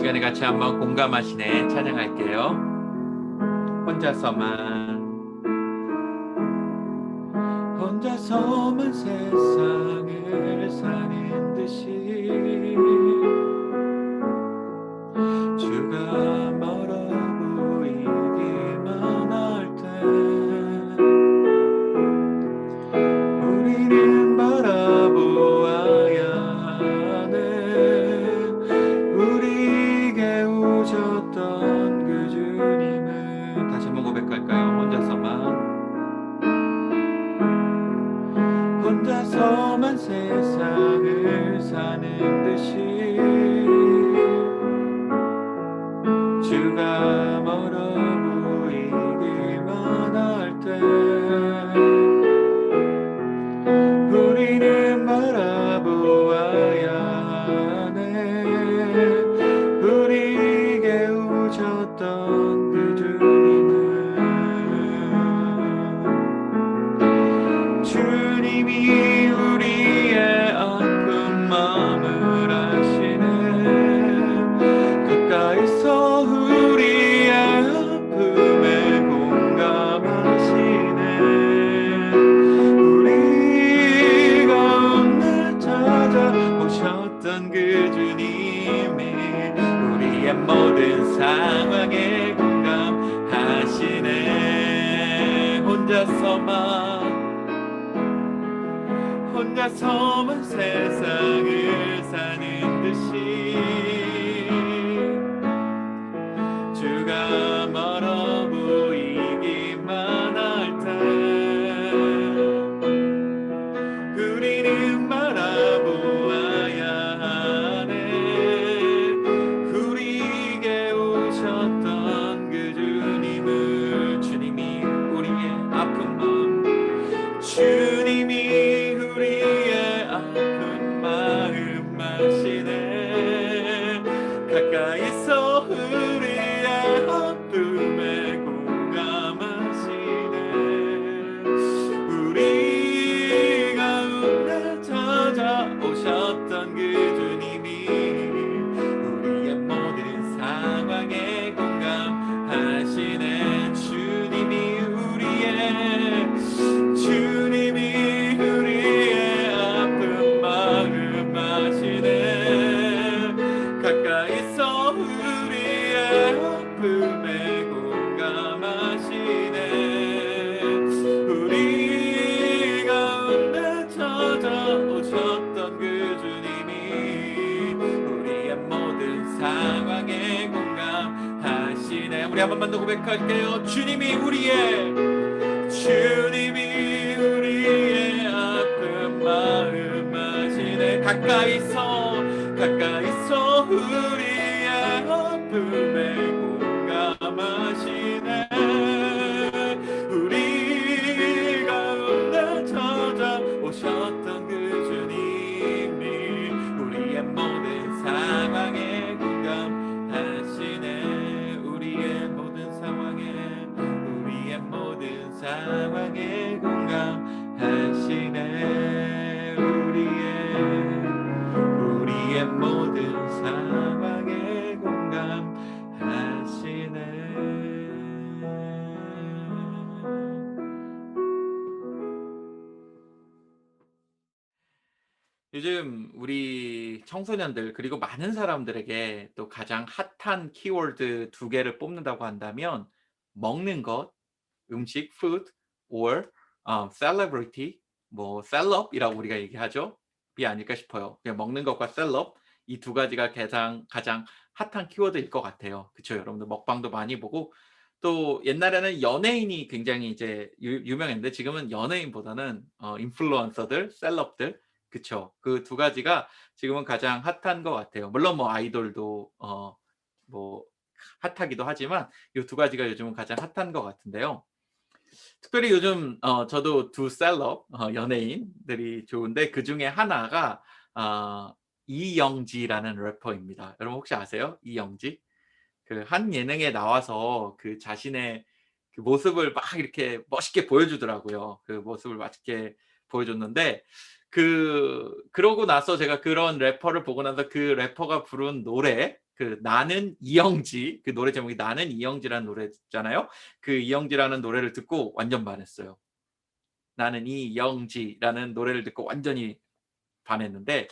시간에 같이 한번 공감하시네 찬양할게요. 혼자서만 모든 상황에 공감하시네. 혼자서만 혼자서만 세상을 사는 듯이 한 번만 더 고백할게요. 주님이 우리의 주님이 우리의 아픈 마음 가까이서 가까이서 청소년들 그리고 많은 사람들에게 또 가장 핫한 키워드 두 개를 뽑는다고 한다면 먹는 것, 음식, food, or 어, celebrity, 뭐 셀럽이라고 우리가 얘기하죠. 이 아닐까 싶어요. 그냥 먹는 것과 셀럽 이 두 가지가 가장 가장 핫한 키워드일 것 같아요. 그쵸? 여러분들 먹방도 많이 보고 또 옛날에는 연예인이 굉장히 이제 유, 유명했는데 지금은 연예인보다는 어, 인플루언서들, 셀럽들 그쵸. 그 두 가지가 지금은 가장 핫한 것 같아요. 물론 뭐 아이돌도 어, 뭐 핫하기도 하지만 이 두 가지가 요즘은 가장 핫한 것 같은데요. 특별히 요즘 어, 저도 두 셀럽 어, 연예인들이 좋은데 그 중에 하나가 어, 이영지라는 래퍼입니다. 여러분 혹시 아세요? 이영지? 그 한 예능에 나와서 그 자신의 그 모습을 막 이렇게 멋있게 보여주더라고요. 그 모습을 멋있게 보여줬는데 그 그러고 나서 제가 그런 래퍼를 보고 나서 그 래퍼가 부른 노래 그 나는 이영지 그 노래 제목이 나는 이영지라는 노래잖아요. 그 이영지라는 노래를 듣고 완전 반했어요. 나는 이영지라는 노래를 듣고 완전히 반했는데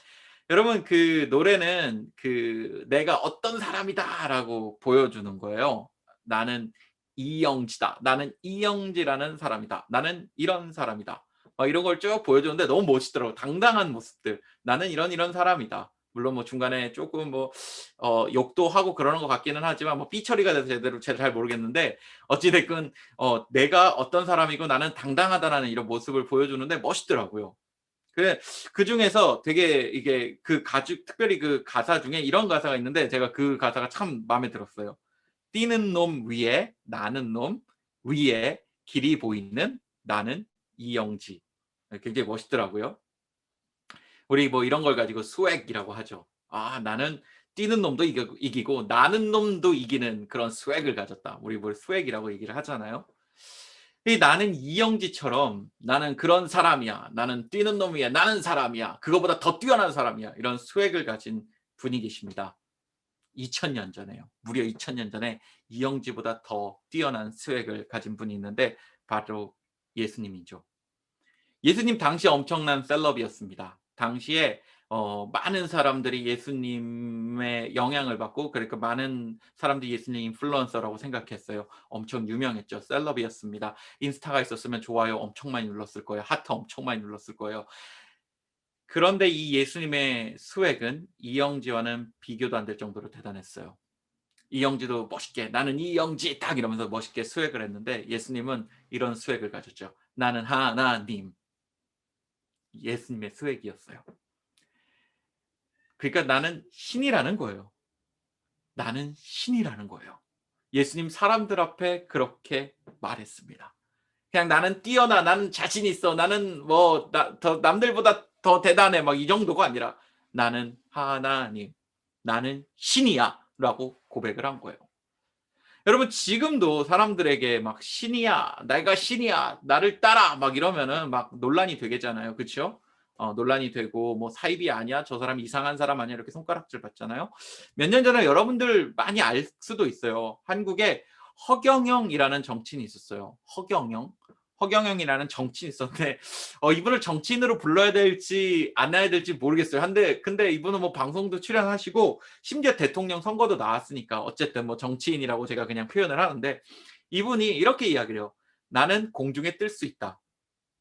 여러분 그 노래는 그 내가 어떤 사람이다라고 보여주는 거예요. 나는 이영지다. 나는 이영지라는 사람이다. 나는 이런 사람이다. 막 이런 걸 쭉 보여주는데 너무 멋있더라고. 당당한 모습들. 나는 이런 이런 사람이다. 물론 뭐 중간에 조금 뭐 어, 욕도 하고 그러는 것 같기는 하지만 뭐 삐처리가 돼서 제대로 잘 모르겠는데 어찌 됐건 어, 내가 어떤 사람이고 나는 당당하다라는 이런 모습을 보여주는데 멋있더라고요. 그, 그 중에서 되게 이게 그 가죽 특별히 그 가사 중에 이런 가사가 있는데 제가 그 가사가 참 마음에 들었어요. 뛰는 놈 위에 나는 놈 위에 길이 보이는 나는 이영지. 굉장히 멋있더라고요. 우리 뭐 이런 걸 가지고 스웩이라고 하죠. 아, 나는 뛰는 놈도 이기고, 나는 놈도 이기는 그런 스웩을 가졌다. 우리 뭘 스웩이라고 얘기를 하잖아요. 이 나는 이영지처럼 나는 그런 사람이야. 나는 뛰는 놈이야. 나는 사람이야. 그거보다 더 뛰어난 사람이야. 이런 스웩을 가진 분이 계십니다. 2000년 전에요. 무려 2000년 전에 이영지보다 더 뛰어난 스웩을 가진 분이 있는데 바로 예수님이죠. 예수님 당시 엄청난 셀럽이었습니다. 당시에 어, 많은 사람들이 예수님의 영향을 받고 그러니까 많은 사람들이 예수님 인플루언서라고 생각했어요. 엄청 유명했죠. 셀럽이었습니다. 인스타가 있었으면 좋아요 엄청 많이 눌렀을 거예요. 하트 엄청 많이 눌렀을 거예요. 그런데 이 예수님의 스웩은 이영지와는 비교도 안 될 정도로 대단했어요. 이영지도 멋있게 나는 이영지 딱 이러면서 멋있게 스웩을 했는데 예수님은 이런 스웩을 가졌죠. 나는 하나님. 예수님의 스웩이었어요. 그러니까 나는 신이라는 거예요. 나는 신이라는 거예요. 예수님 사람들 앞에 그렇게 말했습니다. 그냥 나는 뛰어나, 나는 자신 있어, 나는 뭐 나, 더 남들보다 더 대단해, 막 이 정도가 아니라 나는 하나님, 나는 신이야 라고 고백을 한 거예요. 여러분 지금도 사람들에게 막 신이야, 내가 신이야, 나를 따라 막 이러면은 막 논란이 되겠잖아요, 그렇죠? 어, 논란이 되고 뭐 사입이 아니야, 저 사람 이상한 사람 아니야 이렇게 손가락질 받잖아요. 몇 년 전에 여러분들 많이 알 수도 있어요. 한국에 허경영이라는 정치인이 있었어요. 허경영. 허경영이라는 정치인이 있었는데 어, 이분을 정치인으로 불러야 될지 안 해야 될지 모르겠어요. 근데 근데 이분은 뭐 방송도 출연하시고 심지어 대통령 선거도 나왔으니까 어쨌든 뭐 정치인이라고 제가 그냥 표현을 하는데 이분이 이렇게 이야기를 해요. 나는 공중에 뜰 수 있다.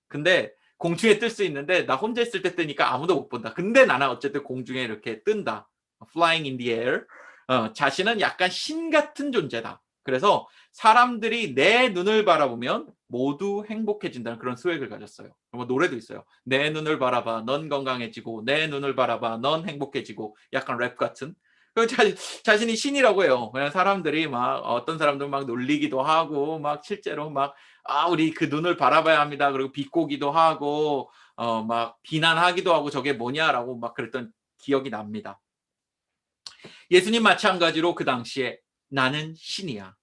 근데 공중에 뜰 수 있는데 나 혼자 있을 때 뜨니까 아무도 못 본다. 근데 나는 어쨌든 공중에 이렇게 뜬다. flying in the air. 어, 자신은 약간 신 같은 존재다. 그래서 사람들이 내 눈을 바라보면 모두 행복해진다는 그런 스웩을 가졌어요. 뭐 노래도 있어요. 내 눈을 바라봐, 넌 건강해지고, 내 눈을 바라봐, 넌 행복해지고, 약간 랩 같은. 자, 자신이 신이라고 해요. 그냥 사람들이 막 어떤 사람들 막 놀리기도 하고, 막 실제로 막 아, 우리 그 눈을 바라봐야 합니다. 그리고 비꼬기도 하고, 어, 막 비난하기도 하고 저게 뭐냐라고 막 그랬던 기억이 납니다. 예수님 마찬가지로 그 당시에 나는 신이야.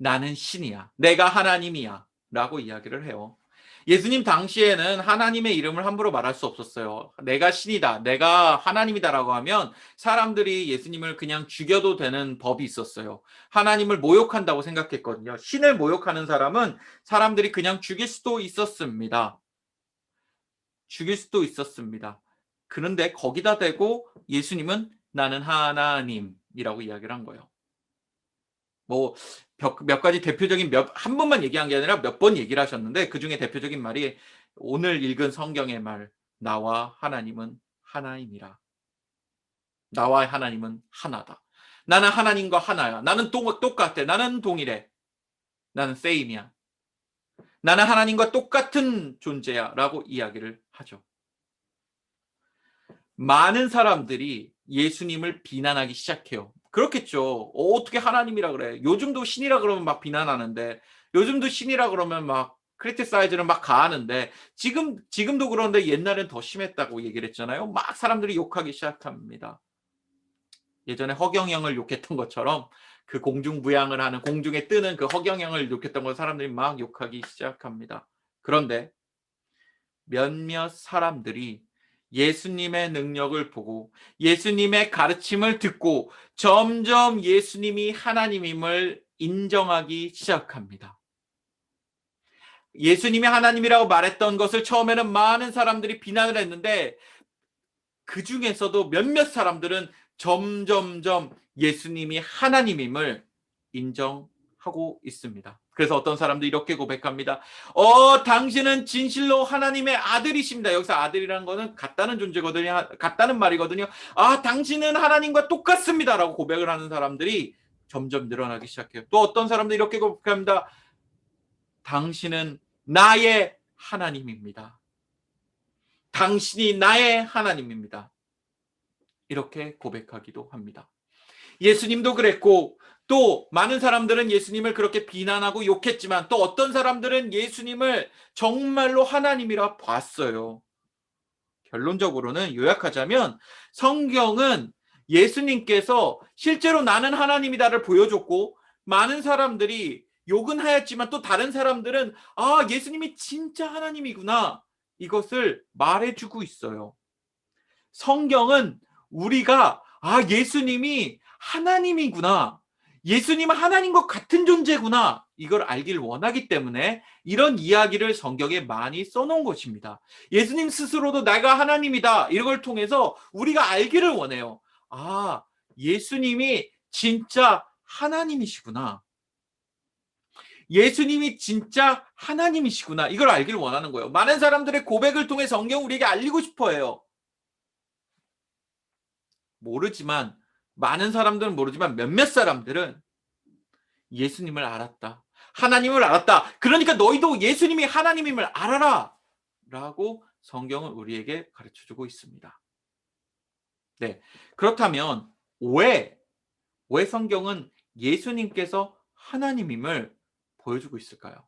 나는 신이야. 내가 하나님이야. 라고 이야기를 해요. 예수님 당시에는 하나님의 이름을 함부로 말할 수 없었어요. 내가 신이다. 내가 하나님이다라고 하면 사람들이 예수님을 그냥 죽여도 되는 법이 있었어요. 하나님을 모욕한다고 생각했거든요. 신을 모욕하는 사람은 사람들이 그냥 죽일 수도 있었습니다. 죽일 수도 있었습니다. 그런데 거기다 대고 예수님은 나는 하나님이라고 이야기를 한 거예요. 뭐 몇 가지 대표적인 몇 한 번만 얘기한 게 아니라 몇 번 얘기를 하셨는데 그 중에 대표적인 말이 오늘 읽은 성경의 말 나와 하나님은 하나임이라. 나와 하나님은 하나다. 나는 하나님과 하나야. 나는 똑같아. 나는 동일해. 나는 세임이야. 나는 하나님과 똑같은 존재야. 라고 이야기를 하죠. 많은 사람들이 예수님을 비난하기 시작해요. 그렇겠죠. 어, 떻게 하나님이라 그래? 요즘도 신이라 그러면 막 비난하는데, 요즘도 신이라 그러면 막 크리티사이즈를 막 가하는데, 지금 지금도 그런데 옛날엔 더 심했다고 얘기를 했잖아요. 막 사람들이 욕하기 시작합니다. 예전에 허경영을 욕했던 것처럼 그 공중부양을 하는 공중에 뜨는 그 허경영을 욕했던 걸 사람들이 막 욕하기 시작합니다. 그런데 몇몇 사람들이 예수님의 능력을 보고 예수님의 가르침을 듣고 점점 예수님이 하나님임을 인정하기 시작합니다. 예수님이 하나님이라고 말했던 것을 처음에는 많은 사람들이 비난을 했는데 그 중에서도 몇몇 사람들은 점점점 예수님이 하나님임을 인정 하고 있습니다. 그래서 어떤 사람도 이렇게 고백합니다. 어, 당신은 진실로 하나님의 아들이십니다. 여기서 아들이라는 거는 같다는 존재거든요. 같다는 말이거든요. 아, 당신은 하나님과 똑같습니다. 라고 고백을 하는 사람들이 점점 늘어나기 시작해요. 또 어떤 사람도 이렇게 고백합니다. 당신은 나의 하나님입니다. 당신이 나의 하나님입니다. 이렇게 고백하기도 합니다. 예수님도 그랬고 또 많은 사람들은 예수님을 그렇게 비난하고 욕했지만 또 어떤 사람들은 예수님을 정말로 하나님이라 봤어요. 결론적으로는 요약하자면 성경은 예수님께서 실제로 나는 하나님이다를 보여줬고 많은 사람들이 욕은 하였지만 또 다른 사람들은 아 예수님이 진짜 하나님이구나 이것을 말해주고 있어요. 성경은 우리가 아 예수님이 하나님이구나 예수님은 하나님 과 같은 존재구나 이걸 알기를 원하기 때문에 이런 이야기를 성경에 많이 써놓은 것입니다. 예수님 스스로도 내가 하나님이다 이걸 통해서 우리가 알기를 원해요. 아 예수님이 진짜 하나님이시구나. 예수님이 진짜 하나님이시구나. 이걸 알기를 원하는 거예요. 많은 사람들의 고백을 통해 성경 우리에게 알리고 싶어 해요. 모르지만 많은 사람들은 모르지만 몇몇 사람들은 예수님을 알았다. 하나님을 알았다. 그러니까 너희도 예수님이 하나님임을 알아라. 라고 성경은 우리에게 가르쳐 주고 있습니다. 네. 그렇다면 왜, 왜 성경은 예수님께서 하나님임을 보여주고 있을까요?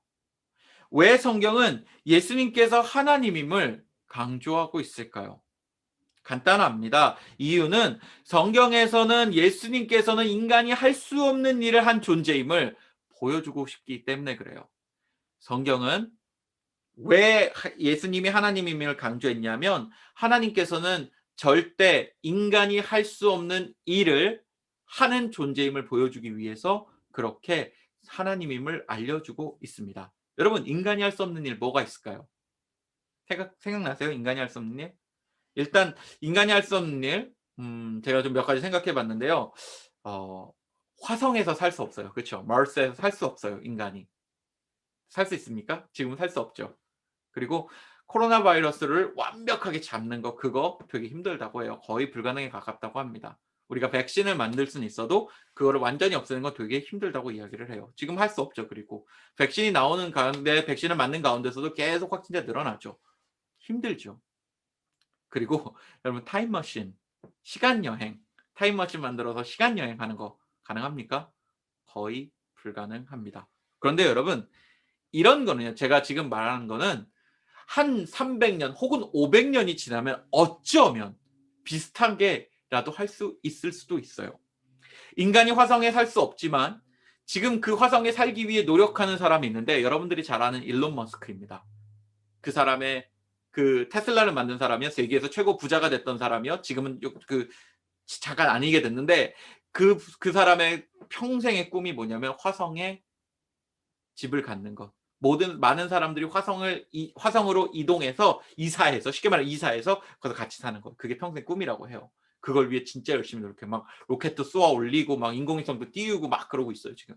왜 성경은 예수님께서 하나님임을 강조하고 있을까요? 간단합니다. 이유는 성경에서는 예수님께서는 인간이 할 수 없는 일을 한 존재임을 보여주고 싶기 때문에 그래요. 성경은 왜 예수님이 하나님임을 강조했냐면 하나님께서는 절대 인간이 할 수 없는 일을 하는 존재임을 보여주기 위해서 그렇게 하나님임을 알려주고 있습니다. 여러분 인간이 할 수 없는 일 뭐가 있을까요? 생각, 생각나세요? 인간이 할 수 없는 일? 일단 인간이 할 수 없는 일, 음, 제가 좀 몇 가지 생각해 봤는데요. 어, 화성에서 살 수 없어요. 그렇죠? 마르스에서 살 수 없어요. 인간이. 살 수 있습니까? 지금 살수 없죠. 그리고 코로나 바이러스를 완벽하게 잡는 거 그거 되게 힘들다고 해요. 거의 불가능에 가깝다고 합니다. 우리가 백신을 만들 수는 있어도 그거를 완전히 없애는 건 되게 힘들다고 이야기를 해요. 지금 할 수 없죠. 그리고 백신이 나오는 가운데 백신을 맞는 가운데서도 계속 확진자 늘어나죠. 힘들죠. 그리고 여러분 타임머신, 시간 여행, 타임머신 만들어서 시간 여행하는 거 가능합니까? 거의 불가능합니다. 그런데 여러분 이런 거는요. 제가 지금 말하는 거는 한 300년 혹은 500년이 지나면 어쩌면 비슷한 게라도 할 수 있을 수도 있어요. 인간이 화성에 살 수 없지만 지금 그 화성에 살기 위해 노력하는 사람이 있는데 여러분들이 잘 아는 일론 머스크입니다. 그 사람의 그 테슬라를 만든 사람이요. 세계에서 최고 부자가 됐던 사람이요. 지금은 그 잠깐 아니게 됐는데 그, 그 사람의 평생의 꿈이 뭐냐면 화성에 집을 갖는 것. 모든 많은 사람들이 화성을 이, 화성으로 이동해서 이사해서 쉽게 말해 이사해서 거기서 같이 사는 것. 그게 평생 꿈이라고 해요. 그걸 위해 진짜 열심히 이렇게 막 로켓도 쏘아 올리고 막 인공위성도 띄우고 막 그러고 있어요 지금.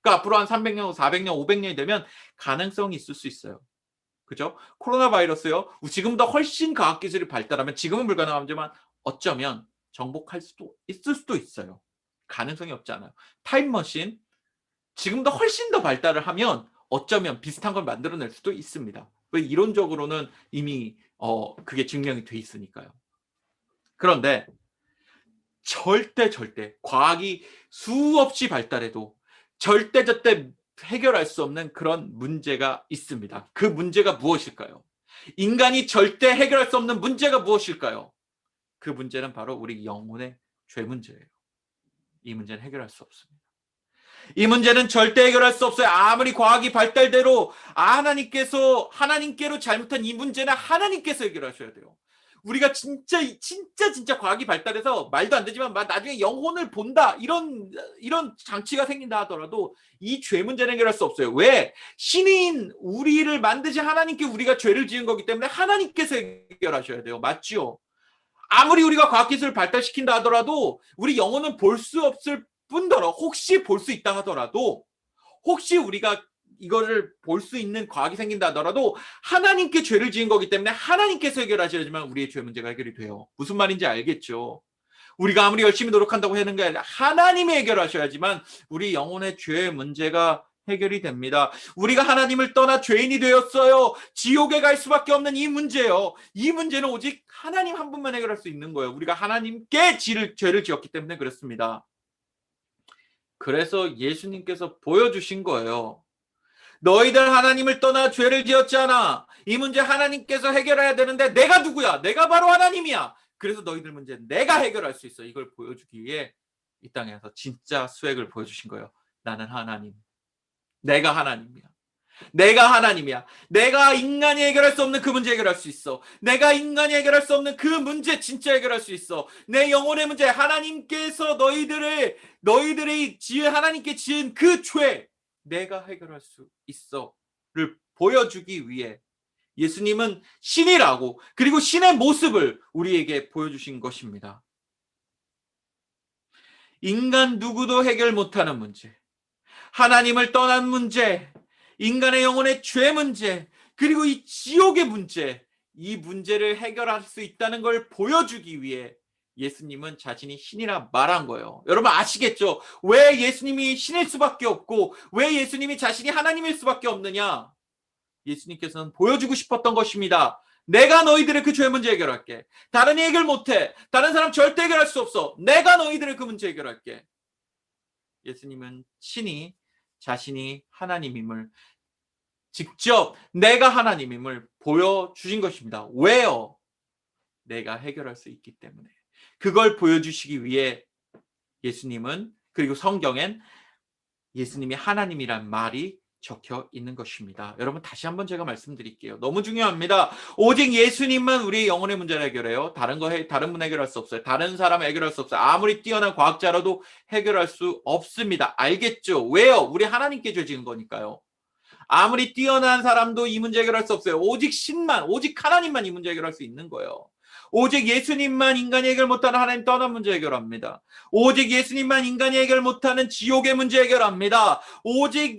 그러니까 앞으로 한 300년, 400년, 500년이 되면 가능성이 있을 수 있어요. 그죠? 코로나 바이러스요. 지금보다 훨씬 과학 기술이 발달하면 지금은 불가능하지만 어쩌면 정복할 수도 있을 수도 있어요. 가능성이 없지 않아요. 타임머신 지금보다 훨씬 더 발달을 하면 어쩌면 비슷한 걸 만들어낼 수도 있습니다. 왜 이론적으로는 이미 어 그게 증명이 돼 있으니까요. 그런데 절대 절대 과학이 수없이 발달해도 절대 절대 해결할 수 없는 그런 문제가 있습니다. 그 문제가 무엇일까요? 인간이 절대 해결할 수 없는 문제가 무엇일까요? 그 문제는 바로 우리 영혼의 죄 문제예요. 이 문제는 해결할 수 없습니다. 이 문제는 절대 해결할 수 없어요. 아무리 과학이 발달대로 하나님께서 하나님께로 잘못한 이 문제는 하나님께서 해결하셔야 돼요. 우리가 진짜 진짜 진짜 과학이 발달해서 말도 안 되지만 막 나중에 영혼을 본다 이런 이런 장치가 생긴다 하더라도 이 죄 문제는 해결할 수 없어요. 왜? 신인 우리를 만드신 하나님께 우리가 죄를 지은 거기 때문에 하나님께서 해결하셔야 돼요. 맞죠? 아무리 우리가 과학기술을 발달시킨다 하더라도 우리 영혼은 볼 수 없을 뿐더러 혹시 볼 수 있다 하더라도 혹시 우리가 이거를 볼 수 있는 과학이 생긴다 하더라도 하나님께 죄를 지은 거기 때문에 하나님께서 해결하셔야지만 우리의 죄 문제가 해결이 돼요. 무슨 말인지 알겠죠? 우리가 아무리 열심히 노력한다고 하는 게 아니라 하나님이 해결하셔야지만 우리 영혼의 죄 문제가 해결이 됩니다. 우리가 하나님을 떠나 죄인이 되었어요. 지옥에 갈 수밖에 없는 이 문제요. 이 문제는 오직 하나님 한 분만 해결할 수 있는 거예요. 우리가 하나님께 지를, 죄를 지었기 때문에 그렇습니다. 그래서 예수님께서 보여주신 거예요. 너희들 하나님을 떠나 죄를 지었잖아. 이 문제 하나님께서 해결해야 되는데 내가 누구야? 내가 바로 하나님이야. 그래서 너희들 문제 내가 해결할 수 있어. 이걸 보여주기 위해 이 땅에서 진짜 수액을 보여주신 거예요. 나는 하나님. 내가 하나님이야. 내가 하나님이야. 내가 인간이 해결할 수 없는 그 문제 해결할 수 있어. 내가 인간이 해결할 수 없는 그 문제 진짜 해결할 수 있어. 내 영혼의 문제 하나님께서 너희들을 너희들이 지은 하나님께 지은 그 죄 내가 해결할 수 있어를 보여주기 위해 예수님은 신이라고 그리고 신의 모습을 우리에게 보여주신 것입니다. 인간 누구도 해결 못하는 문제, 하나님을 떠난 문제, 인간의 영혼의 죄 문제, 그리고 이 지옥의 문제, 이 문제를 해결할 수 있다는 걸 보여주기 위해 예수님은 자신이 신이라 말한 거예요. 여러분 아시겠죠? 왜 예수님이 신일 수밖에 없고 왜 예수님이 자신이 하나님일 수밖에 없느냐? 예수님께서는 보여주고 싶었던 것입니다. 내가 너희들의 그 죄 문제 해결할게. 다른 해결 못해. 다른 사람 절대 해결할 수 없어. 내가 너희들의 그 문제 해결할게. 예수님은 신이 자신이 하나님임을 직접 내가 하나님임을 보여주신 것입니다. 왜요? 내가 해결할 수 있기 때문에. 그걸 보여주시기 위해 예수님은 그리고 성경엔 예수님이 하나님이란 말이 적혀 있는 것입니다. 여러분 다시 한번 제가 말씀드릴게요. 너무 중요합니다. 오직 예수님만 우리 영혼의 문제를 해결해요. 다른 거 해, 다른 분 해결할 수 없어요. 다른 사람 해결할 수 없어요. 아무리 뛰어난 과학자라도 해결할 수 없습니다. 알겠죠? 왜요? 우리 하나님께 죄 지은 거니까요. 아무리 뛰어난 사람도 이 문제 해결할 수 없어요. 오직 신만, 오직 하나님만 이 문제 해결할 수 있는 거예요. 오직 예수님만 인간이 해결 못하는 하나님 떠난 문제 해결합니다. 오직 예수님만 인간이 해결 못하는 지옥의 문제 해결합니다. 오직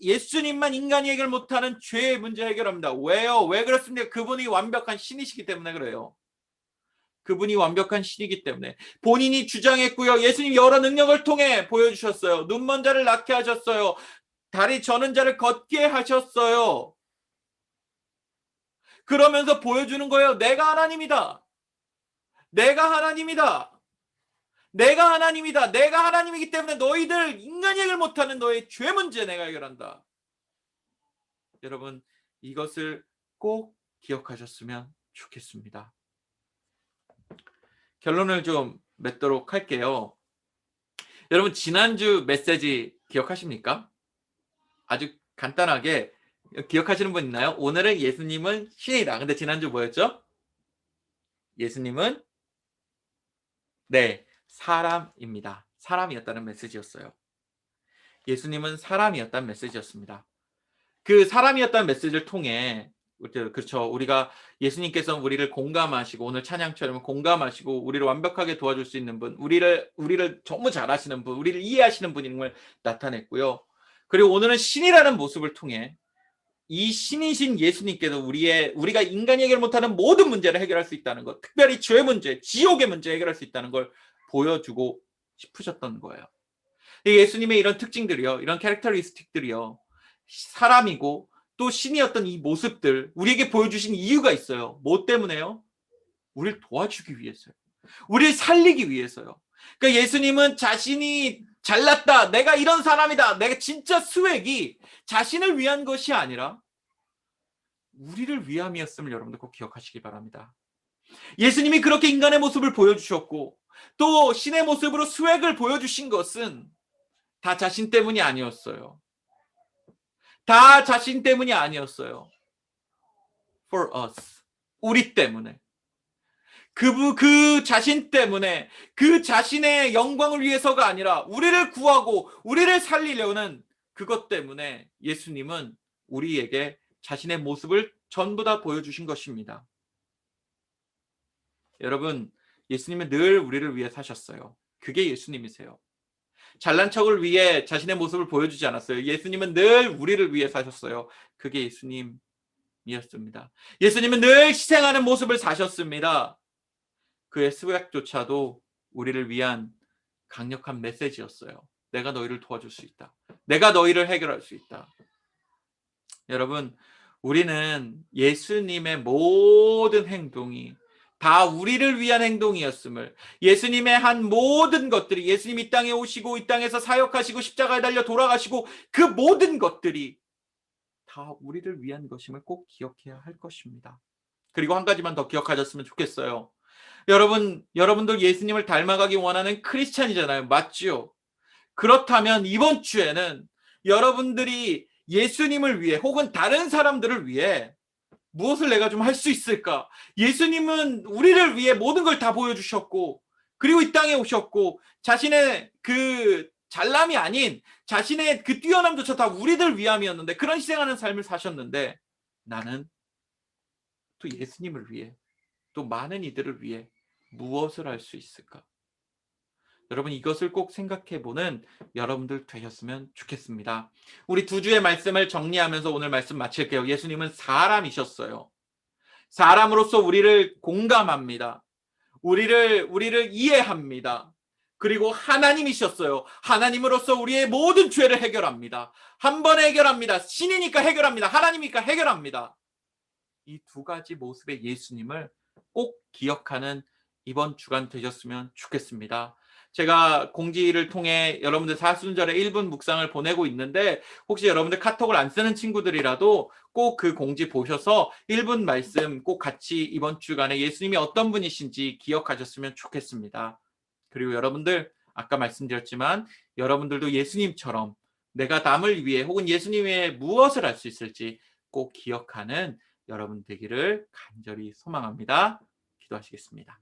예수님만 인간이 해결 못하는 죄의 문제 해결합니다. 왜요? 왜 그렇습니까? 그분이 완벽한 신이시기 때문에 그래요. 그분이 완벽한 신이기 때문에 본인이 주장했고요. 예수님 여러 능력을 통해 보여주셨어요. 눈먼 자를 낫게 하셨어요. 다리 저는 자를 걷게 하셨어요. 그러면서 보여주는 거예요. 내가 하나님이다. 내가 하나님이다. 내가 하나님이다. 내가 하나님이기 때문에 너희들 인간이 해결 못하는 너의 죄 문제 내가 해결한다. 여러분 이것을 꼭 기억하셨으면 좋겠습니다. 결론을 좀 맺도록 할게요. 여러분 지난주 메시지 기억하십니까? 아주 간단하게 기억하시는 분 있나요? 오늘은 예수님은 신이다. 근데 지난주 뭐였죠? 예수님은 네, 사람입니다. 사람이었다는 메시지였어요. 예수님은 사람이었다는 메시지였습니다. 그 사람이었다는 메시지를 통해 그렇죠. 우리가 예수님께서 우리를 공감하시고 오늘 찬양처럼 공감하시고 우리를 완벽하게 도와줄 수 있는 분, 우리를 우리를 너무 잘하시는 분, 우리를 이해하시는 분인 걸 나타냈고요. 그리고 오늘은 신이라는 모습을 통해 이 신이신 예수님께서 우리의 우리가 인간이 해결 못하는 모든 문제를 해결할 수 있다는 것, 특별히 죄 문제, 지옥의 문제 해결할 수 있다는 걸 보여주고 싶으셨던 거예요. 예수님의 이런 특징들이요, 이런 캐릭터리스틱들이요, 사람이고 또 신이었던 이 모습들 우리에게 보여주신 이유가 있어요. 뭐 때문에요? 우리를 도와주기 위해서요. 우리를 살리기 위해서요. 그러니까 예수님은 자신이 잘났다. 내가 이런 사람이다. 내가 진짜 수액이 자신을 위한 것이 아니라 우리를 위함이었음을 여러분들 꼭 기억하시기 바랍니다. 예수님이 그렇게 인간의 모습을 보여주셨고 또 신의 모습으로 수액을 보여주신 것은 다 자신 때문이 아니었어요. 다 자신 때문이 아니었어요. For us. 우리 때문에. 그, 그 자신 때문에 그 자신의 영광을 위해서가 아니라 우리를 구하고 우리를 살리려는 그것 때문에 예수님은 우리에게 자신의 모습을 전부 다 보여주신 것입니다. 여러분, 예수님은 늘 우리를 위해 사셨어요. 그게 예수님이세요. 잘난 척을 위해 자신의 모습을 보여주지 않았어요. 예수님은 늘 우리를 위해 사셨어요. 그게 예수님이었습니다. 예수님은 늘 희생하는 모습을 사셨습니다. 그의 수약조차도 우리를 위한 강력한 메시지였어요. 내가 너희를 도와줄 수 있다. 내가 너희를 해결할 수 있다. 여러분, 우리는 예수님의 모든 행동이 다 우리를 위한 행동이었음을 예수님의 한 모든 것들이 예수님 이 땅에 오시고 이 땅에서 사역하시고 십자가에 달려 돌아가시고 그 모든 것들이 다 우리를 위한 것임을 꼭 기억해야 할 것입니다. 그리고 한 가지만 더 기억하셨으면 좋겠어요. 여러분, 여러분들 예수님을 닮아가기 원하는 크리스찬이잖아요. 맞지요? 그렇다면 이번 주에는 여러분들이 예수님을 위해 혹은 다른 사람들을 위해 무엇을 내가 좀 할 수 있을까? 예수님은 우리를 위해 모든 걸 다 보여주셨고, 그리고 이 땅에 오셨고, 자신의 그 잘남이 아닌 자신의 그 뛰어남조차 다 우리들 위함이었는데, 그런 희생하는 삶을 사셨는데, 나는 또 예수님을 위해, 또 많은 이들을 위해 무엇을 할 수 있을까? 여러분 이것을 꼭 생각해 보는 여러분들 되셨으면 좋겠습니다. 우리 두 주의 말씀을 정리하면서 오늘 말씀 마칠게요. 예수님은 사람이셨어요. 사람으로서 우리를 공감합니다. 우리를 우리를 이해합니다. 그리고 하나님이셨어요. 하나님으로서 우리의 모든 죄를 해결합니다. 한 번에 해결합니다. 신이니까 해결합니다. 하나님이니까 해결합니다. 이 두 가지 모습의 예수님을 꼭 기억하는 이번 주간 되셨으면 좋겠습니다. 제가 공지를 통해 여러분들 사순절에 1분 묵상을 보내고 있는데 혹시 여러분들 카톡을 안 쓰는 친구들이라도 꼭 그 공지 보셔서 1분 말씀 꼭 같이 이번 주간에 예수님이 어떤 분이신지 기억하셨으면 좋겠습니다. 그리고 여러분들 아까 말씀드렸지만 여러분들도 예수님처럼 내가 남을 위해 혹은 예수님 위해 무엇을 할 수 있을지 꼭 기억하는 여러분 되기를 간절히 소망합니다. 기도하시겠습니다.